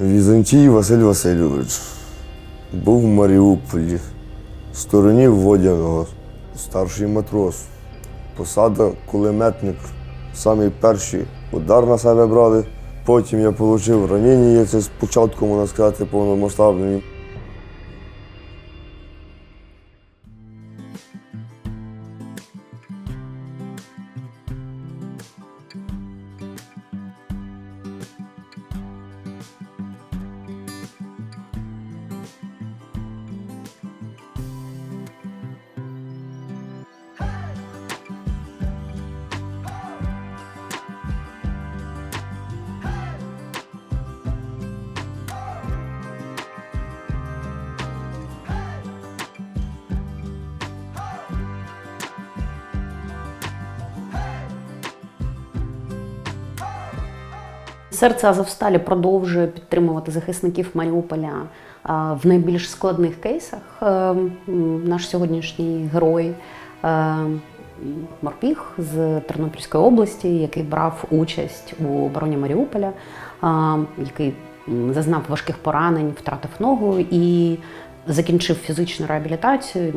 Візантій Василь Васильович був в Маріуполі, в стороні Водяного, старший матрос, посада кулеметник. Самі перші удар на себе брали. Потім я отримав ранення, це спочатку, можна сказати, повномасштабної. Серце Азовсталі продовжує підтримувати захисників Маріуполя в найбільш складних кейсах. Е, Наш сьогоднішній герой е, Морпіг з Тернопільської області, який брав участь у обороні Маріуполя, який зазнав важких поранень, втратив ногу і закінчив фізичну реабілітацію.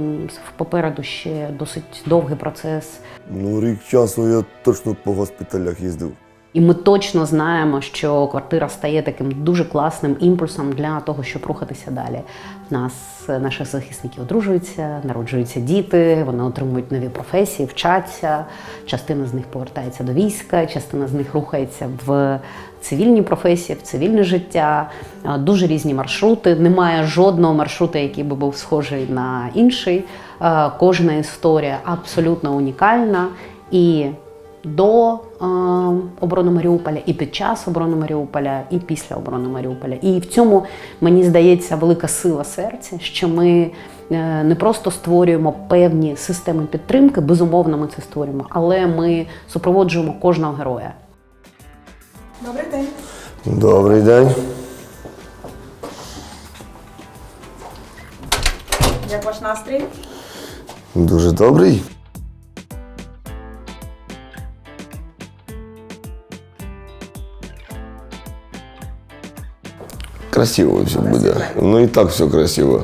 Попереду ще досить довгий процес Ну, рік часу я точно по госпіталях їздив. І ми точно знаємо, що квартира стає таким дуже класним імпульсом для того, щоб рухатися далі. В нас наші захисники одружуються, народжуються діти, вони отримують нові професії, вчаться. Частина з них повертається до війська, частина з них рухається в цивільні професії, в цивільне життя. Е, Дуже різні маршрути. Немає жодного маршруту, який би був схожий на інший. Е, Кожна історія абсолютно унікальна. І до е, оборони Маріуполя, і під час оборони Маріуполя, і після оборони Маріуполя. І в цьому мені здається велика сила серця, що ми е, не просто створюємо певні системи підтримки, безумовно, ми це створюємо, але ми супроводжуємо кожного героя. Добрий день. Добрий день. Як ваш настрій? Дуже добрий. Красиво все буде. Ну і так все красиво.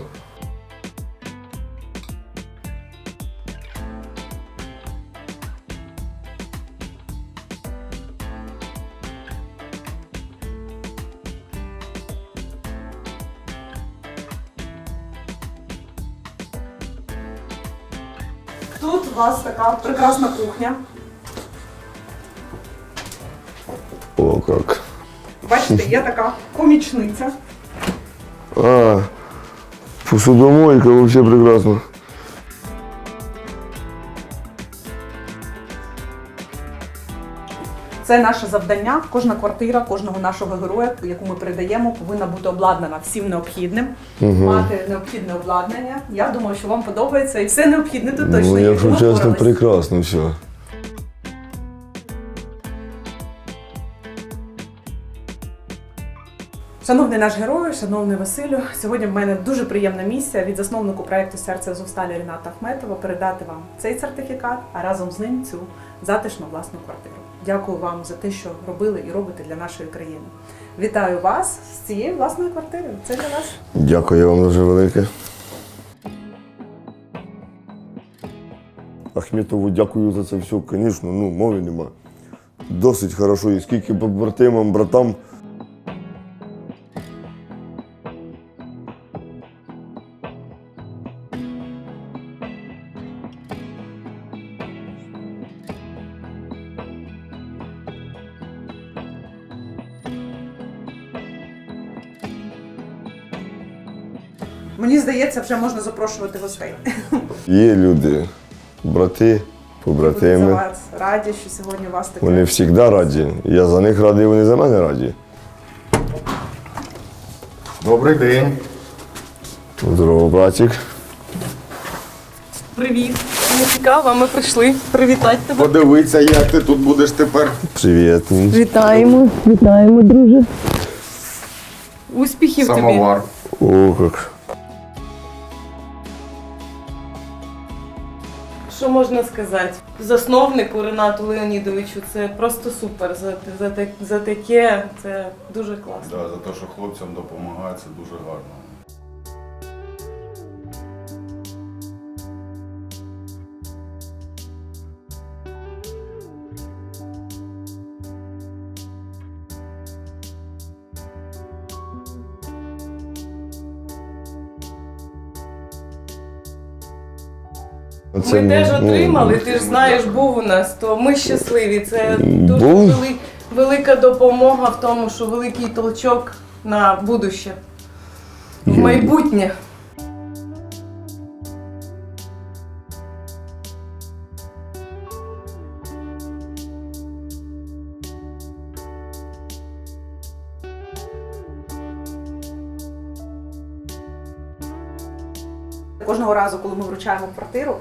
Тут у вас така прекрасна кухня. О, як. Бачите, є така помічниця. А, посудомойка взагалі прекрасно. Це наше завдання. Кожна квартира, кожного нашого героя, яку ми передаємо, повинна бути обладнана всім необхідним, мати необхідне обладнання. Я думаю, що вам подобається і все необхідне тут точно Ну, якщо чесно, прекрасно все. Шановний наш герой, шановний Василю, сьогодні в мене дуже приємна місія від засновнику проекту Серце Азовсталі Ріната Ахметова передати вам цей сертифікат, а разом з ним цю затишну власну квартиру. Дякую вам за те, що робили і робите для нашої країни. Вітаю вас з цією власною квартирою. Це для вас. Дякую вам дуже велике. Ахметову дякую за це все, звісно, ну, мови нема. Досить хорошо. І скільки побратимам, братам. Мені здається, вже можна запрошувати гостей. Є люди, брати, побратими. вас раді, що сьогодні у вас таке. Вони завжди раді. Я за них радий, вони за мене раді. Добрий день. Здорово, братик. Привіт. Мені цікаво, ми прийшли привітати тебе. Подивися, як ти тут будеш тепер. Привіт. Вітаємо, вітаємо, друже. Успіхів тобі. Самовар. О, як. Що можна сказати? Засновнику Ренату Леонідовичу це просто супер. За, за, за таке це дуже класно. Да, за те, що хлопцям допомагає, це дуже гарно. Це, Ми теж ну, отримали, ти ж знаєш, був у нас, то ми щасливі. Це дуже Був. вели- велика допомога в тому, що великий толчок на будуще, в майбутнє. Кожного разу, коли ми вручаємо квартиру,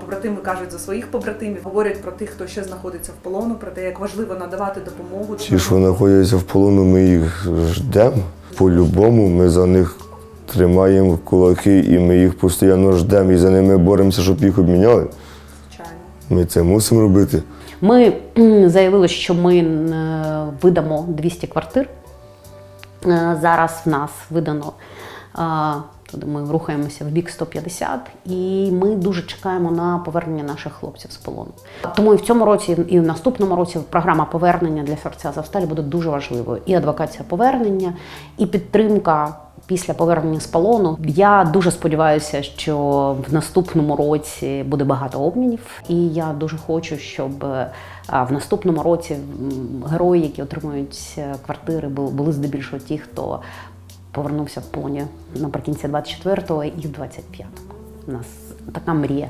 побратими кажуть за своїх побратимів, говорять про тих, хто ще знаходиться в полону, про те, як важливо надавати допомогу. Ті, що знаходяться в полону, ми їх ждемо. По-любому ми за них тримаємо кулаки і ми їх постійно ждемо і за ними боремося, щоб їх обміняли. Звичайно. Ми це мусимо робити. Ми заявили, що ми е, видамо 200 квартир. Е, Зараз в нас видано. Туди Ми рухаємося в бік 150, і ми дуже чекаємо на повернення наших хлопців з полону. Тому і в цьому році, і в наступному році програма повернення для серця Завсталі буде дуже важливою. І адвокація повернення, і підтримка після повернення з полону. Я дуже сподіваюся, що в наступному році буде багато обмінів, і я дуже хочу, щоб е, в наступному році герої, які отримують е, квартири, були здебільшого ті, хто повернувся в полоні наприкінці 24-го і в 25-му. У нас така мрія.